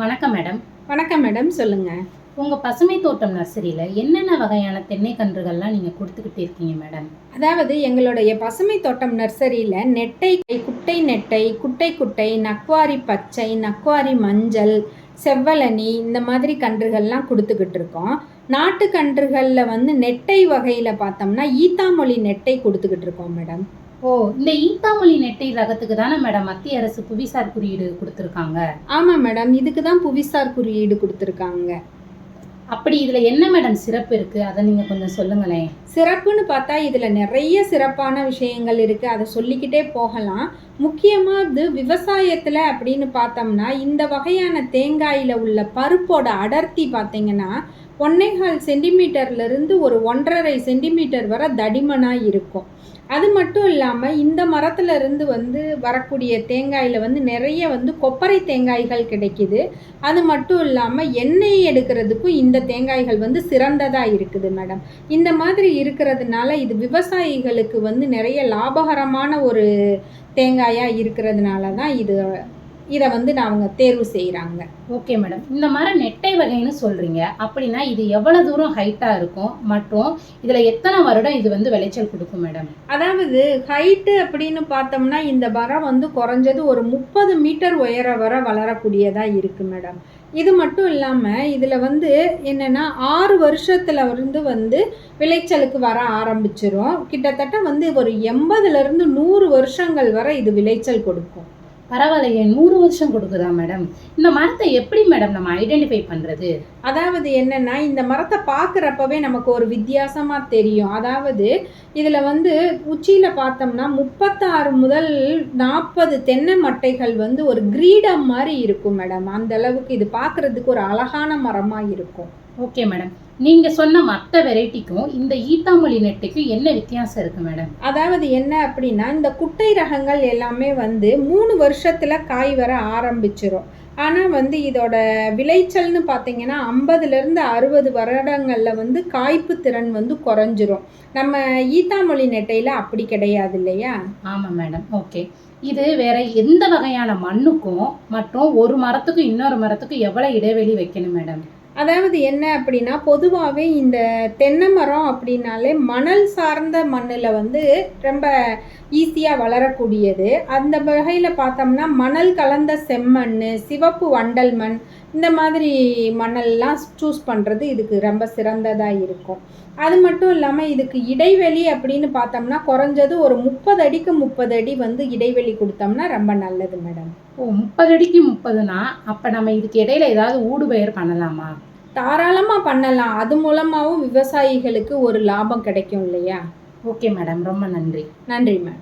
வணக்கம் மேடம். வணக்கம் மேடம் சொல்லுங்க. உங்கள் பசுமை தோட்டம் நர்சரியில் என்னென்ன வகையான தென்னை கன்றுகள்லாம் நீங்கள் கொடுத்துக்கிட்டு இருக்கீங்க மேடம்? அதாவது எங்களுடைய பசுமை தோட்டம் நர்சரியில் நெட்டை குட்டை நெட்டை குட்டை குட்டை நக்வாரி பச்சை நக்வாரி மஞ்சள் செவ்வழனி இந்த மாதிரி கன்றுகள்லாம் கொடுத்துக்கிட்டு இருக்கோம். நாட்டு கன்றுகளில் வந்து நெட்டை வகையில் பார்த்தோம்னா ஈத்தாமொழி நெட்டை கொடுத்துக்கிட்டு இருக்கோம் மேடம். ஓ இந்த ஈத்தாமொழி நெட்டை ரகத்துக்கு தானே மேடம் மத்திய அரசு புவிசார் குறியீடு கொடுத்துருக்காங்க? ஆமாம் மேடம் இதுக்கு தான் புவிசார் குறியீடு கொடுத்துருக்காங்க. அப்படி இதில் என்ன மேடம் சிறப்பு இருக்குது அதை நீங்கள் கொஞ்சம் சொல்லுங்களேன். சிறப்புன்னு பார்த்தா இதில் நிறைய சிறப்பான விஷயங்கள் இருக்குது அதை சொல்லிக்கிட்டே போகலாம். முக்கியமாக இது விவசாயத்தில் அப்படின்னு பார்த்தோம்னா இந்த வகையான தேங்காயில் உள்ள பருப்போட அடர்த்தி பார்த்தீங்கன்னா ஒன்னேகால் சென்டிமீட்டர்லேருந்து ஒரு ஒன்றரை சென்டிமீட்டர் வரை தடிமனாக இருக்கும். அது மட்டும் இல்லாமல் இந்த மரத்துலேருந்து வந்து வரக்கூடிய தேங்காயில் வந்து நிறைய வந்து கொப்பரை தேங்காய்கள் கிடைக்குது. அது மட்டும் இல்லாமல் எண்ணெய் எடுக்கிறதுக்கும் இந்த தேங்காய்கள் வந்து சிறந்ததாக இருக்குது மேடம். இந்த மாதிரி இருக்கிறதுனால இது விவசாயிகளுக்கு வந்து நிறைய லாபகரமான ஒரு தேங்காயாக இருக்கிறதுனால தான் இது இதை வந்து நான் அவங்க தேர்வு செய்கிறாங்க ஓகே மேடம் இந்த மரம் நெட்டை வகைன்னு சொல்கிறீங்க அப்படின்னா இது எவ்வளோ தூரம் ஹைட்டாக இருக்கும்? மற்றும் இதில் எத்தனை வருடம் இது வந்து விளைச்சல் கொடுக்கும் மேடம் அதாவது ஹைட்டு அப்படின்னு பார்த்தோம்னா இந்த மரம் வந்து குறைஞ்சது ஒரு முப்பது மீட்டர் உயர வர வளரக்கூடியதாக இருக்குது மேடம் இது மட்டும் இல்லாமல் இதில் வந்து என்னென்னா ஆறு வருஷத்தில் இருந்து வந்து விளைச்சலுக்கு வர ஆரம்பிச்சிரும். கிட்டத்தட்ட வந்து ஒரு எண்பதுலேருந்து நூறு வருஷங்கள் வரை இது விளைச்சல் கொடுக்கும். பரவாயில்லையே நூறு வருஷம் கொடுக்குதா மேடம் இந்த மரத்தை எப்படி மேடம் நம்ம ஐடென்டிஃபை பண்ணுறது அதாவது என்னன்னா இந்த மரத்தை பார்க்குறப்பவே நமக்கு ஒரு வித்தியாசமாக தெரியும். அதாவது இதில் வந்து உச்சியில் பார்த்தோம்னா முப்பத்தாறு முதல் நாற்பது தென்னை மட்டைகள் வந்து ஒரு கிரீடம் மாதிரி இருக்கும் மேடம் அந்த அளவுக்கு இது பார்க்குறதுக்கு ஒரு அழகான மரமாக இருக்கும். ஓகே மேடம் நீங்கள் சொன்ன மற்ற வெரைட்டிக்கும் இந்த ஈத்தாமொழி நெட்டைக்கும் என்ன வித்தியாசம் இருக்குது மேடம்? அதாவது என்ன அப்படின்னா இந்த குட்டை ரகங்கள் எல்லாமே வந்து மூணு வருஷத்தில் காய் வர ஆரம்பிச்சிரும். ஆனால் வந்து இதோட விளைச்சல்னு பார்த்தீங்கன்னா ஐம்பதுலேருந்து அறுபது வருடங்களில் வந்து காய்ப்பு திறன் வந்து குறைஞ்சிரும். நம்ம ஈத்தாமொழி நெட்டையில் அப்படி கிடையாது இல்லையா? ஆமாம் மேடம். ஓகே. இது வேற எந்த வகையான மண்ணுக்கும் மற்றும் ஒரு மரத்துக்கும் இன்னொரு மரத்துக்கும் எவ்வளோ இடைவெளி வைக்கணும் மேடம்? அதாவது என்ன அப்படின்னா பொதுவாகவே இந்த தென்னை மரம் அப்படின்னாலே மணல் சார்ந்த மண்ணில் வந்து ரொம்ப ஈஸியாக வளரக்கூடியது. அந்த வகையில் பார்த்தோம்னா மணல் கலந்த செம்மண் சிவப்பு வண்டல் மண் இந்த மாதிரி மணல்லாம் சூஸ் பண்ணுறது இதுக்கு ரொம்ப சிறந்ததாக இருக்கும். அது மட்டும் இல்லாமல் இதுக்கு இடைவெளி அப்படின்னு பார்த்தோம்னா குறைஞ்சது ஒரு முப்பது அடிக்கு முப்பது அடி வந்து இடைவெளி கொடுத்தோம்னா ரொம்ப நல்லது மேடம். ஓ முப்பது அடிக்கு முப்பதுனா அப்போ நம்ம இதுக்கு இடையில ஏதாவது ஊடுபயிர் பண்ணலாமா? தாராளமாக பண்ணலாம். அது மூலமாகவும் விவசாயிகளுக்கு ஒரு லாபம் கிடைக்கும் இல்லையா? Okay madam. ரொம்ப நன்றி. நன்றி மேம்.